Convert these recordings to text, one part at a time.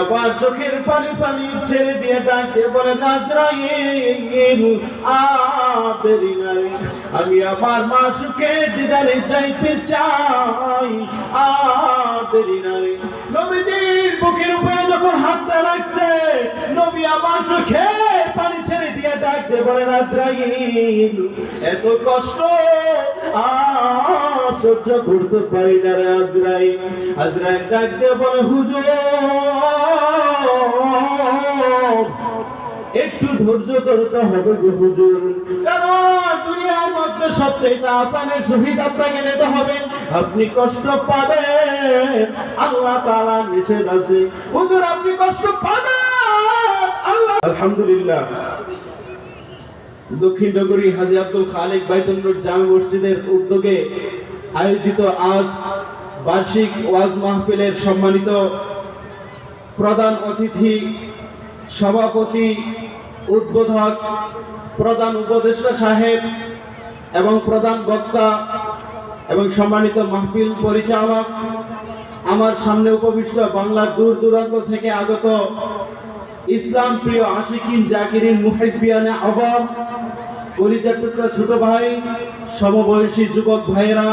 আবার চোখের পানি পানি ছেড়ে দিয়ে ডাকে বলে আমি আমার মাসুকে দিদারে চাইতে চাই আদেরি নারী নবীজির বুকের উপরে যখন হাতটা রাখছে, নবী আমার চোখের পানি ছেড়ে দিয়ে ডাকতে বলে এত কষ্ট সহ্য করতে পারি না রে আজরাইল। আজরাইল ডাক দিয়ে বলে, হুজুর, একটু ধৈর্য ধরতে হবে গো হুজুর। কারণ দুনিয়ার মধ্যে সবচেয়ে আসানের শহীদ আপনাকে নিতে হবে। আপনি কষ্ট পাবেন আল্লাহ তাআলা নিষেধ আছে। হুজুর, আপনি কষ্ট পাবেন আল্লাহ আলহামদুলিল্লাহ। দক্ষিণ নগরী হাজি আব্দুল খালেক বাইতুল্লুর জামে মসজিদের উদ্যোগে আয়োজিত আজ বার্ষিক ওয়াজ মাহফিলের সম্মানিত প্রধান অতিথি, সভাপতি, উদ্বোধক, প্রধান উপদেষ্টা সাহেব এবং প্রধান বক্তা এবং সম্মানিত মাহফিল পরিচালক আমার সামনে উপবিষ্ট বাংলার দূর দূরান্ত থেকে আগত ইসলাম প্রিয় আশিকিন জাকিরিন মুহিবিয়ানে আবাব পরিচয় টুকরা ছোট ভাই, সমবয়সী যুবক ভাইয়েরা,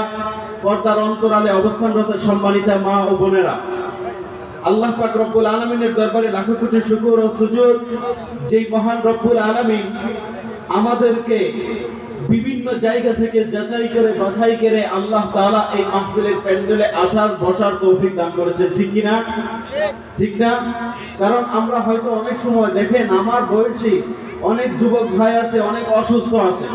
পর্দার অন্তরালে অবস্থানরত সম্মানিতা মা ও বোনেরা। আল্লাহ পাক রব্বুল আলমিনের দরবারে লাখো কোটি শুকুর ও সুযোগ যেই মহান রব্বুল আলমিন আমাদেরকে বিভিন্ন জায়গা থেকে যাচাই করে, বাছাই করে আল্লাহ তাআলা এই মাহফিলের প্যান্ডেলে আসার, বসার তৌফিক দান করেছেন। ঠিক কি না ঠিক না? কারণ আমরা হয়তো অনেক সময় দেখেন, আমার বয়সী অনেক যুবক ভাই আছে, অনেক অসুস্থ আছে।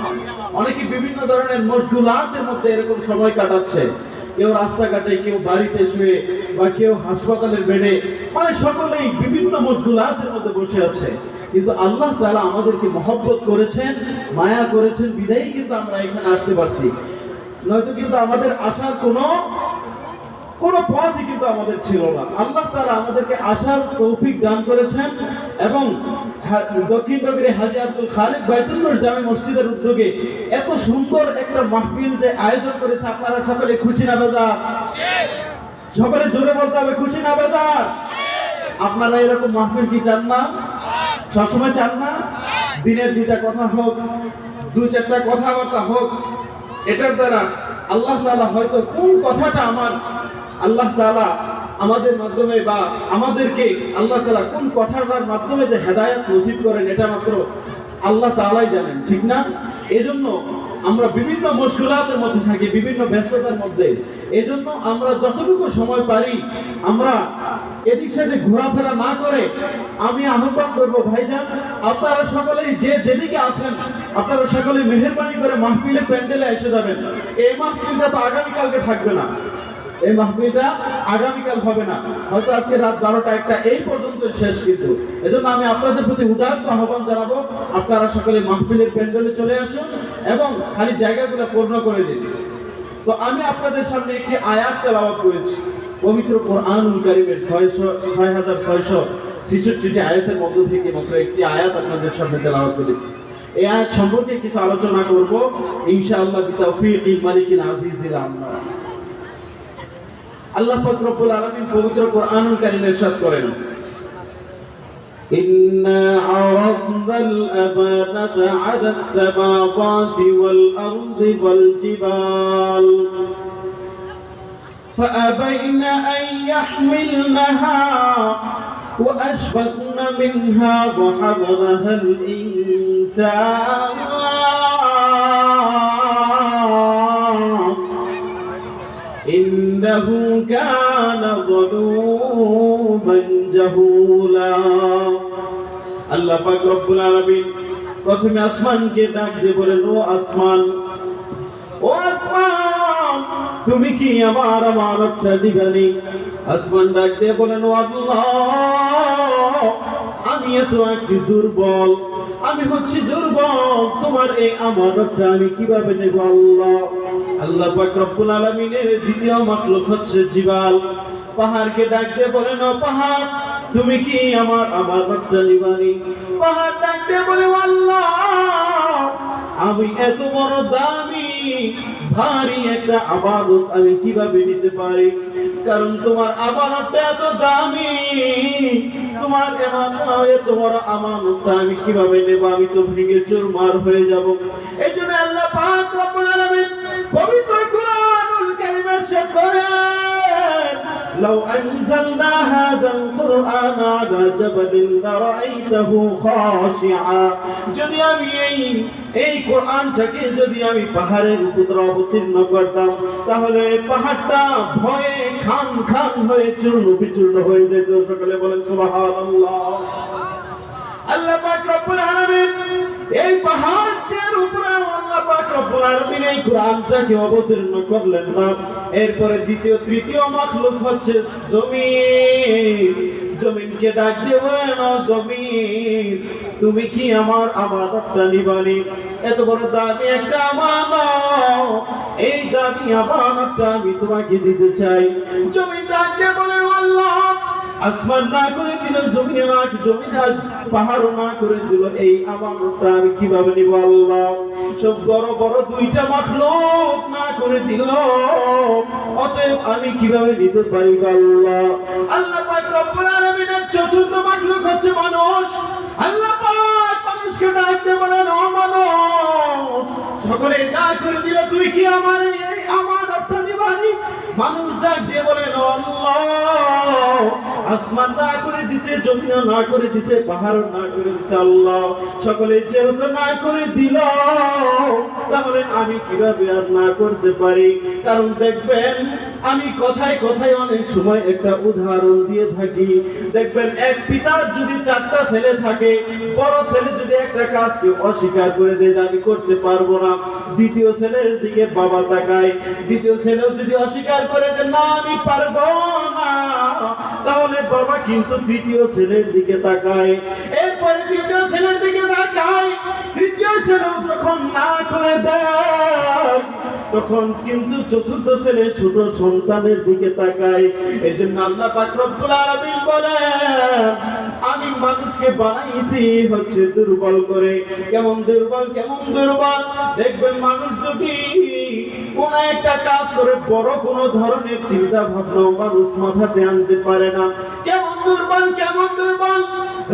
অনেকে বিভিন্ন ধরনের মশগুলাতের মধ্যে এরকম সময় কাটাচ্ছে। কেউ রাস্তাঘাটে, কেউ বাড়িতে শুয়ে বা কেউ হাসপাতালের বেডে মানে সকলেই বিভিন্ন মশগুলাতের মধ্যে বসে আছে। কিন্তু আল্লাহ তাআলা আমাদেরকে মহব্বত করেছেন, মায়া করেছেন, বিদায়ী কিন্তু আমরা এখানে আসতে পারছি। নয়তো কিন্তু আমাদের আসার কোনো কোনো পথই কিন্তু আমাদের ছিল না। আল্লাহ তাআলা আমাদেরকে আসার তৌফিক দান করেছেন এবং দক্ষিণ নগরী হাজি আব্দুল খালিদ বাইতুল্লাহ জামে মসজিদের উদ্যোগে এত সুন্দর একটা মাহফিল যে আয়োজন করেছে, আপনারা সকলে খুশি না বেজার সকলে জোরে বলতে হবে, খুশি না বেজার আপনারা এরকম মাহফিল কি চান না? সবসময় চান না? দিনের দুইটা কথা হোক, দুই চারটা কথাবার্তা হোক, এটার দ্বারা আল্লাহ তাআলা হয়তো কোন কথাটা আমার আল্লাহ তাআলা আমাদের মাধ্যমে বা আমাদেরকে আল্লাহ তালা কোন কথাটার মাধ্যমে যে হেদায়েত নসিব করেন এটা মাত্র আল্লাহ তাআলাই জানেন, ঠিক না? এজন্য আমরা বিভিন্ন মুশকিলাতের মধ্যে থাকি, বিভিন্ন ব্যস্ততার মধ্যে। এজন্য আমরা যতটুকু সময় পারি, আমরা এদিক সেদিক ঘোরাফেরা না করে আমি আহ্বান করব, ভাইজান, আপনারা সকলেই যে যেদিকে আছেন, আপনারা সকলে মেহরবানি করে মাহফিলে প্যান্ডেলে এসে যাবেন। এই মাহফিলটা তো আগামীকালকে থাকবে না। এই মাহফিলটা আগামীকাল হবে না। হয়তো আজকে রাত বারোটা একটা, এই পর্যন্ত শেষ কিন্তু। এজন্য আমি আপনাদের প্রতি উদাহরণ আহ্বান জানাব। আপনারা সকলে মাহফিলের প্যান্ডেলে চলে আসুন এবং খালি জায়গাগুলো পূর্ণ করে দিন। তো আমি আপনাদের সামনে একটি আয়াত তেলাওয়াত করেছি। পবিত্র কোরআনুল কারিমের ছয়শো, ছয় হাজার ছয়শো ছেষট্টিটি আয়াতের মধ্য থেকে মাত্র একটি আয়াত আপনাদের সামনে তেলাওয়াত করেছি। এই আয়াত সম্পর্কে কিছু আলোচনা করব। ইনশাআল্লাহ বিতাওফিকিল মালিকিল আল্লাহ পাক রব্বুল আলামিন পবিত্র কোরআনুল কারীমে ইরশাদ করেন إنا عرضنا الأمانة على السماوات والأرض والجبال فأبين أن يحملنها وأشفقن منها وحملها الإنسان পাক রব্বুল আলামিন প্রথমে আসমানকে ডাক দিয়ে বলেন, ও আসমান ও আসমান, তুমি কি আমার দিবানি? আসমান ডাক দিয়ে বলেন, ও আল্লাহ, আমি এত একটি দুর্বল, আমি হচ্ছি দুর্বল, তোমার এই আমানতটা আমি কীভাবে নেব, আল্লাহ? আল্লাহ পাক রব্বুল আলামিনের দ্বিতীয় মাতলুক হচ্ছে জিবাল। পাহাড়কে ডাক দিয়ে বলেন, ও পাহাড় তুমি কি আমার আমানতটা নিবানি পাহাড় ডাক দিয়ে বলে আমি এত বড় দামি, ভারী একটা আমানত আমি কীভাবে নিতে পারি? কারণ তোমার আমানতটা এত দামি, তোমার এত বড় আমানতটা আমি কীভাবে নেব? আমি তো ভেঙে চুরমার হয়ে যাব। এই জন্য আল্লাহ পাক রব্বুল আলামিন পবিত্র কুরআনুল কারীমে শেষ করেন لو أنزلنا هذا القرآن على جبل لرأيته خاشعا যদি আমি এই এই কোরআনটাকে যদি আমি পাহাড়ের উপর অবতীর্ণ করতাম তাহলে পাহাড়টা ভয়ে খান খান হয়ে চূর্ণ বিচূর্ণ হয়ে যেত সকলে বলেন সুবহানাল্লাহ আল্লাহ পাক রব্বুল আলামিন এই পাহাড়ের উপরে আল্লাহ পাক রব্বুল আলামিন এই কোরআনটাকে অবতীর্ণ করলেন না। এরপরে দ্বিতীয়, তৃতীয় মাখলুক হচ্ছে জমিন। জমিনকে ডাক "ও জমিন, তুমি কি আমার আমানতটা নিবানি এত বড় দামি একটা আমানত। এই দামি আমানতটা আমি তোমাকে দিতে চাই। জমিন ডাক দিয়ে বলেন আল্লাহ আসমান না করে দিল জমি না জমি না পাহাড় না করে দিল। এই আমানতটা আমি কীভাবে নিব আল্লাহ? সব বড় বড় দুইটা মাখলুক না করে দিল। অতএব আমি কীভাবে নিতে পারি আল্লাহ? আল্লাহ পাক রব্বুল আলামিনের চতুর্থ মাখলুক হচ্ছে মানুষ। আল্লাহ পাক মানুষকে ডাকতে বলেন, ও মানুষ, সকলে না করে দিল, তুই কি আমার মানুষ ডাক দিয়ে আসমান না করে দিছে না করে দিছে পাহাড় না করে দিছে আল্লাহ। সকলে যেহেতু না করে দিল, তাহলে আমি কীভাবে আর না করতে পারি? কারণ দেখবেন, আমি কথায় কথায় অনেক সময় একটা উদাহরণ দিয়ে থাকি। দেখবেন, এক পিতার যদি চারটা ছেলে থাকে, বড় ছেলে যদি একটা কাজকে অস্বীকার করে দেয় আমি করতে পারব না। দ্বিতীয় ছেলের দিকে বাবা তাকায়। দ্বিতীয় ছেলেও যদি অস্বীকার করে যে না, আমি পারব না, তাহলে বাবা কিন্তু তৃতীয় ছেলের দিকে তাকায়। এরপরে তৃতীয় ছেলের দিকে তাকায়। তৃতীয় ছেলেও যখন না করে দেয় তখন কিন্তু চতুর্থ ছেলে ছোট সন্তানের দিকে তাকায়। এই জন্য আল্লাহ আমি মানুষকে বানাইছি হচ্ছে দুর্বল করে। কেমন দুর্বল কেমন দুর্বল? দেখবেন মানুষ যদি কোন একটা কাজ করে, বড় কোন ধরনের চিন্তা ভাবনা মানুষ মাথাতে আনতে পারে না। কেমন দুর্বল কেমন দুর্বল?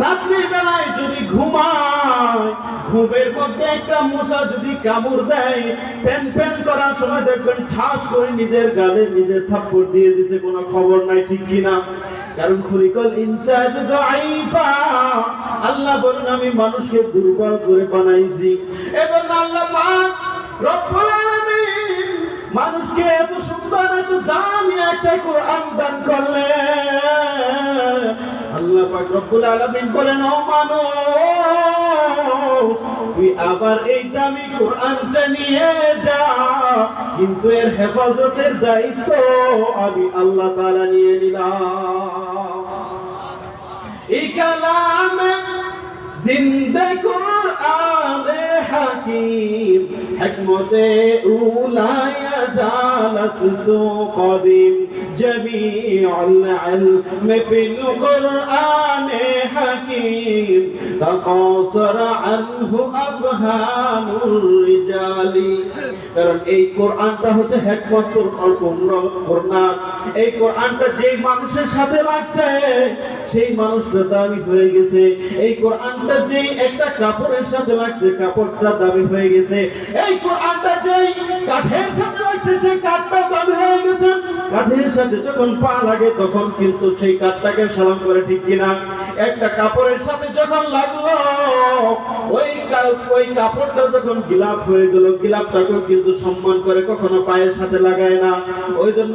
রাত্রি বেলায় যদি ঘুমায়, ঘুমের মধ্যে একটা মশা যদি কামড় দেয়, প্যান প্যান করার সময় দেখবেন ঠাস করে নিজের গালে নিজের থাপ্পড় দিয়ে দিছে, কোনো খবর নাই, ঠিক কিনা? কারণ খুলিকল ইনসান দাইফা আল্লাহ বলেন, আমি মানুষকে দুর্বল করে বানাইছি। এবং আল্লাহ পাক রব্বুল আলামিন মানুষকে এত সুন্দর, এত দামি একটা কোরআন দান করলে। আল্লাহ পাক রব্বুল আলামিন বলেন, ও মানুষ, তুই আবার এই দামি কোরআনটা নিয়ে যা। কিন্তু এর হেফাজতের দায়িত্ব আমি আল্লাহ তাআলা নিয়ে নিলাম। এই কালামে জিন্দে কোরআনে হাকিম, হিকমতে উলায়া أولى يزال قديم جميع العلم في القرآن حكيم تقاصر عنه أفهام الرجال কারণ এই কোরআনটা হচ্ছে হেকমতুল কোরআন এই কোরআনটা যেই মানুষের সাথে লাগছে সেই মানুষটা দামি হয়ে গেছে এই কোরআনটা যেই একটা কাপড়ের সাথে লাগছে কাপড়টা দামি হয়ে গেছে এই কোরআনটা যেই কাঠের সাথে লাগছে সেই কাঠটা দামি হয়ে গেছে। কাঠের সাথে যখন পা লাগে, তখন কিন্তু সেই কাঠটাকে সালাম করে ঠিক কিনা? একটা কাপড়ের সাথে যখন লাগল ওই ওই কাপড়টা যখন গিলাপ হয়ে গেল, গিলাপটাকেও কিন্তু সম্মান করে কখনো পায়ের সাথে লাগায় না। ওই জন্য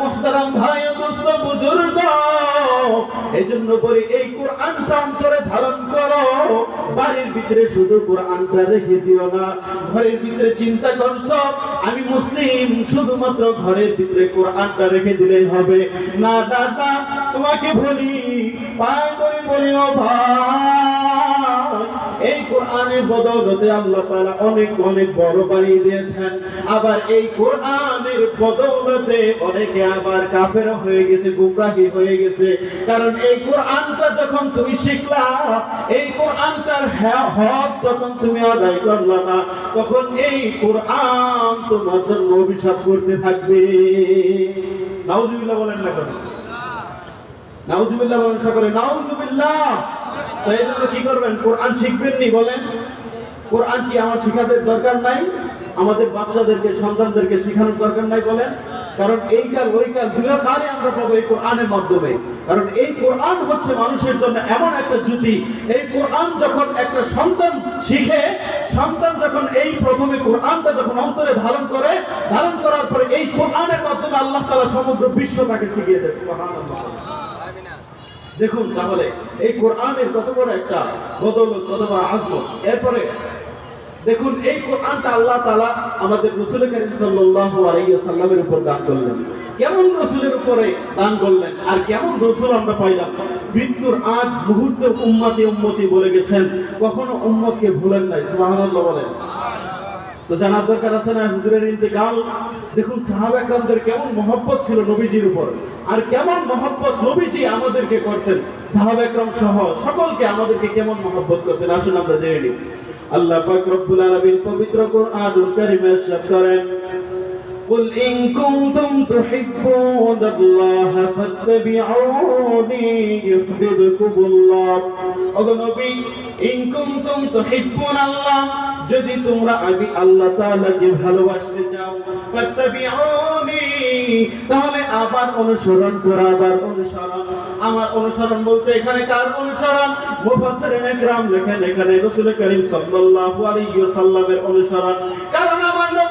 মোহতারাম ভাই, দোস্ত, বুজুর্গ, এই জন্য এই কোরআনটা অন্তরে ধারণ করো। বাড়ির ভিতরে শুধু কোরআনটা রেখে দিও না, ঘরের ভিতরে চিন্তা করছ আমি মুসলিম, শুধুমাত্র ঘরের ভিতরে কোরআনটা রেখে দিলেই হবে। না, দাদা, তোমাকে বলি পায় করে বলি ও ভাই। কোরআনের বদৌলতে আল্লাহ তাআলা অনেক অনেক বড় বানিয়ে দিয়েছেন। আবার এই কোরআনের বদৌলতে অনেকে আবার কাফের হয়ে গেছে, গুমরাহি হয়ে গেছে। কারণ এই কোরআনটা যখন তুমি শিখলা, এই কোরআনটার হক যখন তুমি আদায় করলা না, তখন এই কোরআন তোমার জন্য অভিশাপ করতে থাকবে। নাউজুবিল্লাহ বলেন না কেন? নাউজুবিল্লাহ বলেন সকলে, নাউজুবিল্লাহ। তো এই জন্য কি করবেন? কোরআন শিখবেন নি বলেন? কোরআন কি আমার শিখাদের দরকার নাই? আমাদের বাচ্চাদেরকে, সন্তানদেরকে শেখানোর দরকার নাই বলেন? কারণ এই কাল, ওই কাল দুটো কালই আমরা পাবো এই কোরআনের মাধ্যমে। কারণ এই কোরআন হচ্ছে মানুষের জন্য এমন একটা জ্যোতি। এই কোরআন যখন একটা সন্তান শিখে, সন্তান যখন এই প্রথমে কোরআনটা যখন অন্তরে ধারণ করে, ধারণ করার পরে এই কোরআনের মাধ্যমে আল্লাহ তাআলা সমগ্র বিশ্ব তাকে শিখিয়ে দেয়, সুবহানাল্লাহ। দেখুন তাহলে, এই কোরআনের কত বড় একটা বদৌলত, কত বড় আজমত। এরপরে, দেখুন, এই কোরআনটা আল্লাহ তাআলা আমাদের রাসূল করিম আলাইহি সাল্লামের উপর দান করলেন। কেমন রসুলের উপরে দান করলেন? আর কেমন রসুল আমরা পাইলাম? মৃত্যুর আজ মুহূর্তে উম্মতি উম্মতি বলে গেছেন। কখনো উম্মতকে ভুলেন নাই, সুবহানাল্লাহ বলেন। তো জানার দরকার আছে না, হুজুরের ইন্তেকাল। দেখুন সাহাব একরামদের কেমন মহব্বত ছিল নবীজির উপর। আর কেমন মহব্বত নবীজি আমাদেরকে করতেন। সাহাব একরাম সহ সকলকে আমাদেরকে কেমন মহব্বত করতেন? আসুন আমরা জেনে নিই। আল্লাহ পাক রব্বুল আলামিন পবিত্র কোরআনুল কারীমে ইরশাদ করেন قل إن كنتم تحبون الله فاتبعوني يحببكم الله ওগো নবী ইন কুনতুম তুহিব্বুন আল্লাহ যদি তোমরা আমি আল্লাহ তাআলাকে ভালোবাসতে চাও ফাত্তাবিউনি তাহলে আবার অনুসরণ করো আবার অনুসরণ আমার অনুসরণ বলতে এখানে কার অনুসরণ মুফাসসিরিন একরাম লেখেন এখানে রাসূল করিম সাল্লাল্লাহু আলাইহি ওয়াসাল্লামের অনুসরণ কারণ আমার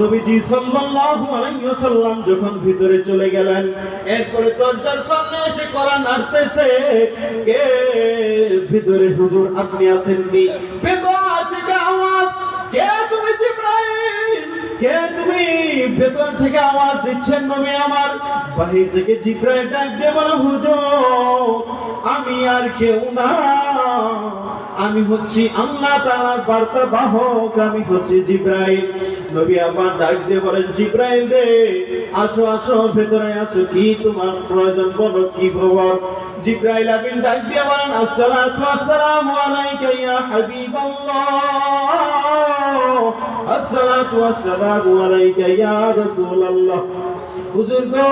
নবীজি সাল্লাল্লাহু আলাইহি ওয়াসাল্লাম যখন ভিতরে চলে গেলেন, এরপরে দরজার সামনে এসে করা নাড়তেছে, কে? ভিতরে হুজুর আপনি আছেন নি ভেতর থেকে আওয়াজ, কে তুমি জিব্রাইল? কে তুমি? ভেতর থেকে আওয়াজ দিচ্ছেন নবী আমার। বাহির থেকে জিব্রাইল ডাক দিয়ে বলে, হুজুর, আমি আর কেউ না। আমি হচ্ছি আল্লাহ তাআলার বার্তা বাহক আমি হচ্ছি জিব্রাইল। নবী আবার ডাক দিয়ে বলেন, জিব্রাইল রে, আসো আসো, ভেতরে আছো কি তোমার প্রয়োজন বলো কি খবর? জিব্রাইল আমিন ডাক দিয়ে বলেন, আসসালাতু আসসালামু আলাইকা ইয়া হাবিবাল্লাহ। আসসালাতু আসসালামু আলাইকা ইয়া রাসূলুল্লাহ। হুজুর গো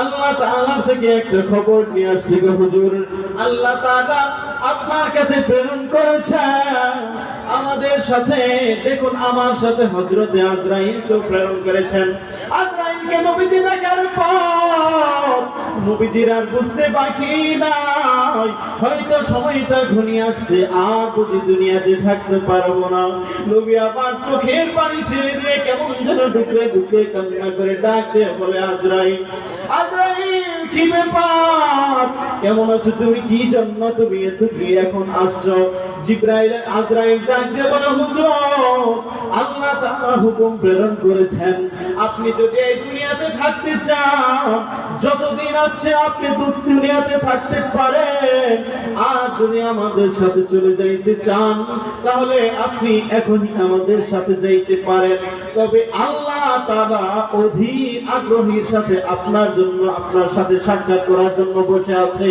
আল্লাহ তাআলা থেকে একটা খবর নিয়ে আসছি গো হুজুর। আল্লাহ তাআলা আপনার কাছে প্রেরণ করেছেন আমাদের সাথে, দেখুন, আমার সাথে হযরতে আজরাইলকে প্রেরণ করেছেন। আজরাইলকে নবীজি দেখার পর নবীজির বুঝতে বাকি নাই। হয়তো সময়টা ঘনিয়ে আসছে, আর বুঝি দুনিয়াতে থাকতে পারব না। নবী আবার চোখের পানি ছেড়ে দিয়ে কেমন যেন ঢুকে ঢুকে কান্না করে ডাকতে বলে, আজরাইল আজরাইল, কি ব্যাপার? কেমন আছো তুমি? কি জন্য তুমি কি এখন আসছো? জিব্রাইল, আজরাইল ডাক দিয়ে বলে, হুজুর, আল্লাহ তাআলা হুকুম প্রেরণ করেছেন। আপনি যদি এই দুনিয়াতে থাকতে চান যতদিন আছে আপনি দুনিয়াতে থাকতে পারেন আর যদি আমাদের সাথে চলে যাইতে চান, তাহলে আপনি এখনই আমাদের সাথে যাইতে পারেন। তবে আল্লাহ তারা অধি আগ্রহীর সাথে আপনার জন্য, আপনার সাথে সাক্ষাৎ করার জন্য বসে আছে।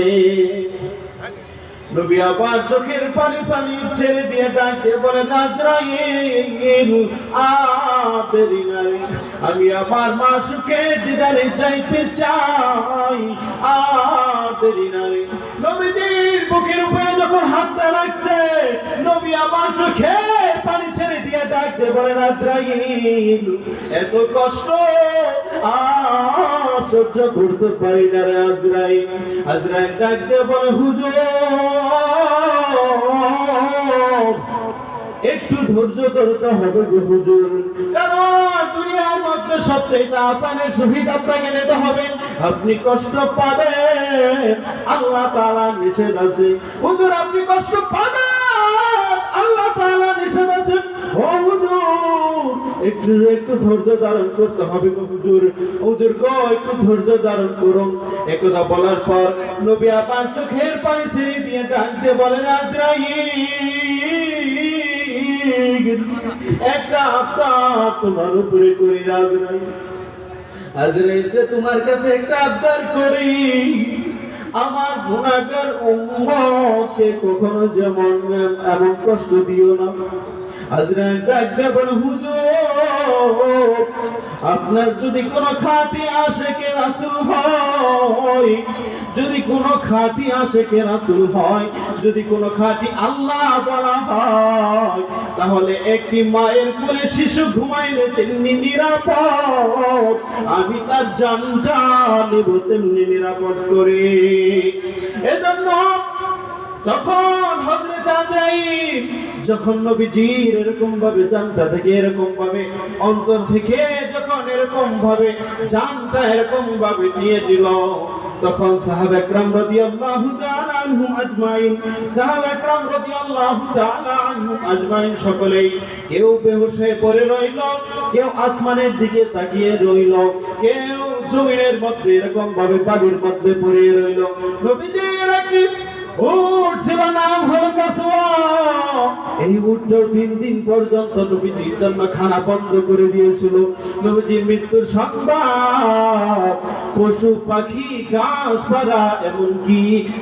নবী আবার চোখের পানি পানি ছেড়ে দিয়ে ডাকে বলে আমি আমার মা সুখে দিদারে যাইতে চাই নবীজির বুকের উপরে যখন হাতটা রাখছে, নবী আমার চোখের পানি ছেড়ে ডাকতে বলে নাজরাইল এত কষ্ট সহ্য করতে পারি না রে আজরাইল আজরাইল ডাক দিয়ে বলে, হুজুর, একটু ধৈর্য ধরতে হবে হুজুর। কারণ দুনিয়ার মধ্যে সবচেয়ে আসানের সুবিধা আপনাকে নিতে হবে। আপনি কষ্ট পাবেন, আল্লাহ তাআলা নিষেধ আছে। হুজুর, আপনি কষ্ট পাবেন, আল্লাহ তাআলা নিষেধ আছে। একটু একটু ধৈর্য ধারণ করতে হবে হুজুর। হুজুর গো, একটু ধৈর্য ধারণ করুন। একথা বলার পর নবী আবার চোখের পানি ছেড়ে দিয়ে ডাকতে বলেন, আজরাইল, একটা আবদার তোমার উপরে করি, আজরাইল। আজরাইলকে তোমার কাছে একটা আবদার করি। আমার গুণাগার উম্মতকে কখনো যেমন, এমন কষ্ট দিও না। আপনার যদি কোনো আসে কে রাসূল হয়, যদি কোনো আসে কে রাসূল হয়, যদি কোনো খাঁটি আল্লাহ বলা হয়, তাহলে একটি মায়ের কোলে শিশু ঘুমাইলে তেমনি নিরাপদ। আমি তার জানটা নেব তেমনি নিরাপদ করে। এজন্য তখন হযরত আজরাইল যখন নবীজির এরকম ভাবে জানটা থেকে এরকম ভাবে অন্তর থেকে যখন এরকম ভাবে জানটা এরকম ভাবে দিয়ে দিল, তখন সাহাবা একরাম রাদিয়াল্লাহু তাআলা আনহুম আজমাইন, সাহাবা একরাম রাদিয়াল্লাহু তাআলা আনহুম আজমাইন সকলেই কেউ বেহুশ হয়ে পড়ে রইল, কেউ আসমানের দিকে তাকিয়ে রইল, কেউ জমিনের মধ্যে এরকম ভাবে বাড়ির মধ্যে পড়ে রইল। নবীজির এই উটটাও তিন দিন পর্যন্ত নবীজির জন্য খানা বন্ধ করে দিয়েছিল। নবীজির মৃত্যুর সংবাদ, পশু পাখি, গাছপালা, এমনকি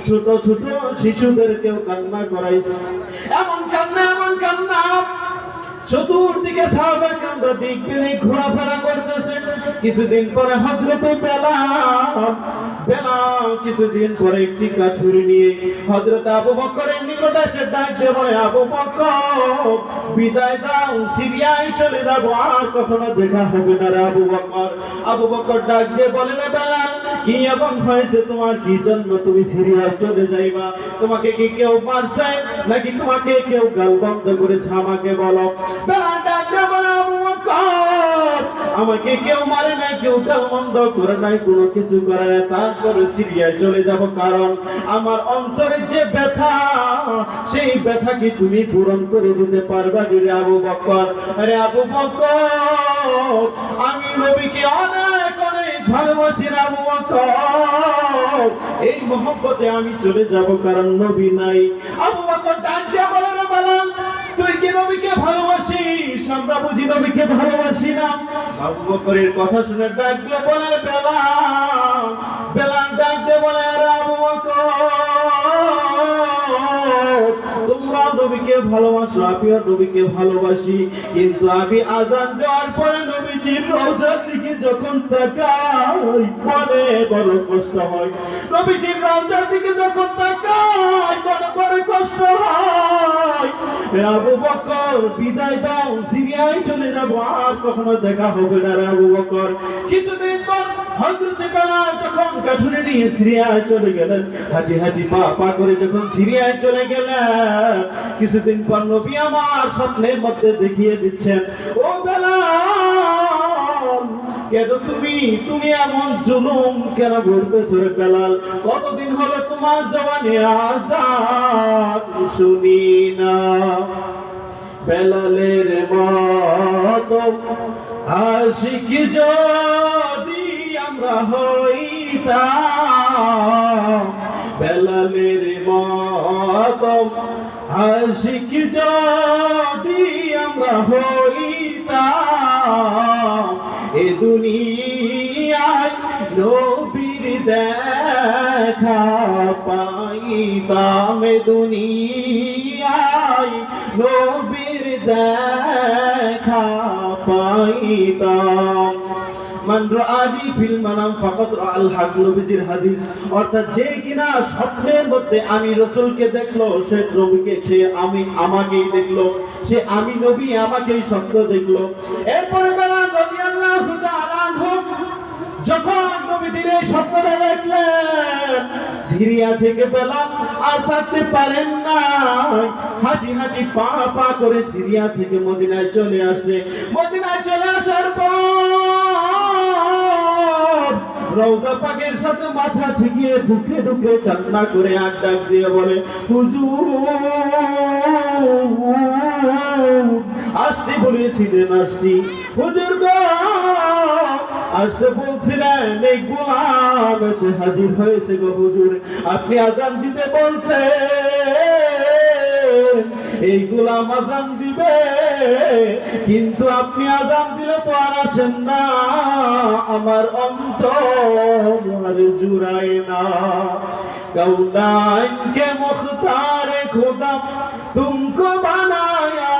ছোট ছোট শিশুদেরকেও কান্না করাইছে। এমন কান্না এমন কান্না। চতুর্দিকে সাহাবায়ে কামরা দিক বিদিক ঘোরাফেরা করতেছে। কিছুদিন পরে হযরতে বেলাল কিছুদিন পরে একটি কাছুরি নিয়ে হযরত আবু বকরের নিকট এসে ডাক দিয়ে বলে, আবু বকর, বিদায় দাও, সিরিয়ায় চলে আর কখনো দেখা হবে না আবু বকর। আবু বকর ডাক দিয়ে বলে না বেলাল, কি এমন হয়েছে? তোমার কি জন্য তুমি সিরিয়ায় চলে যাইবা? তোমাকে কি কেউ মারছে? নাকি তোমাকে কেউ গাল বন্ধ করেছে? আমাকে বলো। বেলাল ডাক দিয়ে বলে, আবু বকর আমাকে কেউ মারে নাই কেউ বন্ধ করে নাই, কোনো কিছু করে নাই। তারপরে সিরিয়ায় চলে যাব, কারণ আমার অন্তরে যে ব্যথা, সেই ব্যথা কি তুমি পূরণ করে দিতে পারবা রে আবু বকর? আরে আবু বকর, আমি নবীকে অনেক অনেক ভালোবাসি আবু বকর। এই মোহব্বতে আমি চলে যাব, কারণ নবী নাই। আবু বকর দিয়ে বলে তুই কি নবীকে ভালোবাসিস? আমরা বুঝি নবীকে ভালোবাসি না? আবু বকরের কথা শুনে ডাক দিয়ে বলে, বেলা। বেলা ডাক দিয়ে বলে আবু বকর। নবীকে ভালোবাসো আমিও নবীকে ভালোবাসি। কিন্তু আমি আজান দেওয়ার পরে নবীজির রওজার দিকে যখন তাকাই মনে বড় কষ্ট হয়। নবীজির রওজার দিকে যখন তাকাই মনে বড় কষ্ট হয়। আবু বকর, বিদায় দাও, সিরিয়ায় চলে যাব, আর কখনো দেখা হবে না আবু বকর। কিছুদিন পর হযরতে বেলাল যখন কাঠুরে নিয়ে সিরিয়ায় চলে গেলেন, হাঁটি হাঁটি পা পা করে যখন সিরিয়ায় চলে গেলেন, কিছুদিন পর নবী আমার স্বপ্নের মধ্যে দেখিয়ে দিচ্ছেন, ও বেলাল, কেন তুমি তুমি এমন জুলুম কেন করতেছো রে বেলাল? কতদিন হলো তোমার জবানে আজাদ শুনি না। বেলালের মতো আশিক যদি হইতাম। বেলালের মতো আশিক যদি আমরা হইতাম, এ দুনিয়ায় নবীর দেখা পাইতাম। এ দুনিয়ায় নবীর দেখা পাইতাম। মান ফিল মানাম ফাকাত রাআল নবীজির হাদিস। অর্থাৎ যে কিনা স্বপ্নের মধ্যে আমি রাসূলকে দেখল, সে নবীকে, সে আমি, আমাকেই দেখল, সে আমি নবী, আমাকেই স্বপ্ন দেখল। এরপরে রাদিয়াল্লাহু তাআলা যখন নবীজির এই স্বপ্নটা দেখলেন, সিরিয়া থেকে বেলাল আর থাকতে পারেন না হাঁটি হাঁটি, পা পা করে সিরিয়া থেকে মদিনায় চলে আসে। মদিনায় চলে আসার পর রৌদা পাকের সাথে মাথা ঠেকিয়ে ঢুকে ঢুকে কান্না করে আট ডাক দিয়ে বলে, হুজুর, আসতে বলেছিলেন, আসছি। হুজুর গো, আসতে বলছিলেন, এই গোলাম এসে হাজির হয়েছে গো হুজুর। আপনি আজান দিতে বলছেন এই গোলাম আজান দিবে, কিন্তু আপনি আজান দিলে তো আর আসেন না। আমার অন্ত জুড়ায় না। কৌদান কে মুখতারে খোদা, তুমক বানায়া।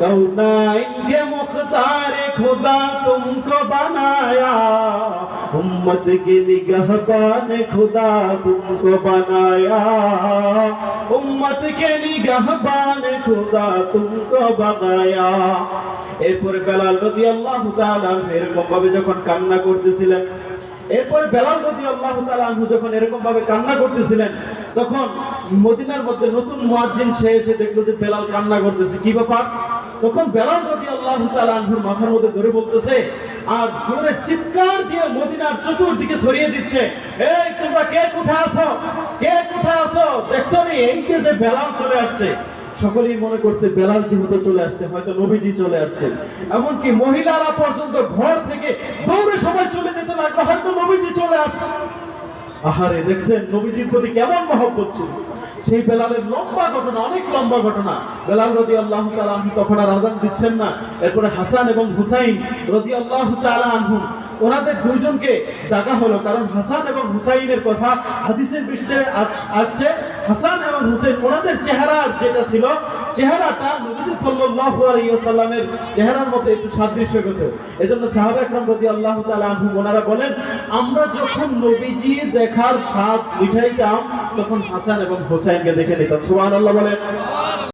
कौनाइन के मुख्तार खुदा तुमको बनाया उम्मत के निगहबान खुदा तुमको बनाया उम्मत के निगहबान खुदा तुमको बनाया এরপরে বেলাল রদি আল্লাহ এরকম ভাবে যখন কান্না করতেছিলেন এরপরে বেলাল রদি আল্লাহ আনহু যখন এরকম ভাবে কান্না করতেছিলেন তখন মদিনার মধ্যে নতুন মুয়াজ্জিন সে এসে দেখলো যে বেলাল কান্না করতেছে কি ব্যাপার তখন বেলাল রদি আল্লাহ আনহুর মাথার মধ্যে ধরে বলতেছে, আর জোরে চিৎকার দিয়ে মদিনার চতুর্দিকে ছড়িয়ে দিচ্ছে। এই, তোমরা কে কোথায় আছো? কে কোথায় আছো? দেখছ নি, এই যে যে বেলাল চলে আসছে। সকলেই মনে করছে বেলাল যেহেতু চলে আসছে, হয়তো নবীজি চলে আসছে। এমনকি মহিলারা পর্যন্ত ঘর থেকে দৌড়ে সবাই চলে যেতে লাগল, হয়তো নবীজি চলে আসছে। আহারে, দেখছেন, নবীজির প্রতি কেমন মহব্বত ছিল। সেই বেলালের লম্বা ঘটনা, অনেক লম্বা ঘটনা। বেলাল রদি আল্লাহ আহ তখন আর আজান দিচ্ছেন না। এরপরে হাসান এবং হুসাইন রদি আল্লাহ আনহু ওনাদের দুইজনকে ডাকা হলো। কারণ হাসান এবং হুসাইনের কথা হাদিসের বিষয়ে আসছে। হাসান এবং হুসাইন, ওনাদের চেহারা যেটা ছিল, চেহারাটা নবীজি সাল্লাল্লাহু আলাইহি ওয়াসাল্লামের চেহারার মতো একটু সাদৃশ্য সাদৃশ্যগত এজন্য সাহাবা একরাম রাদিয়াল্লাহু তাআলা আনহু ওনারা বলেন, আমরা যখন নবীজি দেখার স্বাদ মিঠাইতাম তখন হাসান এবং হুসাইনকে দেখে নিতাম। সুবহানাল্লাহ বলেন।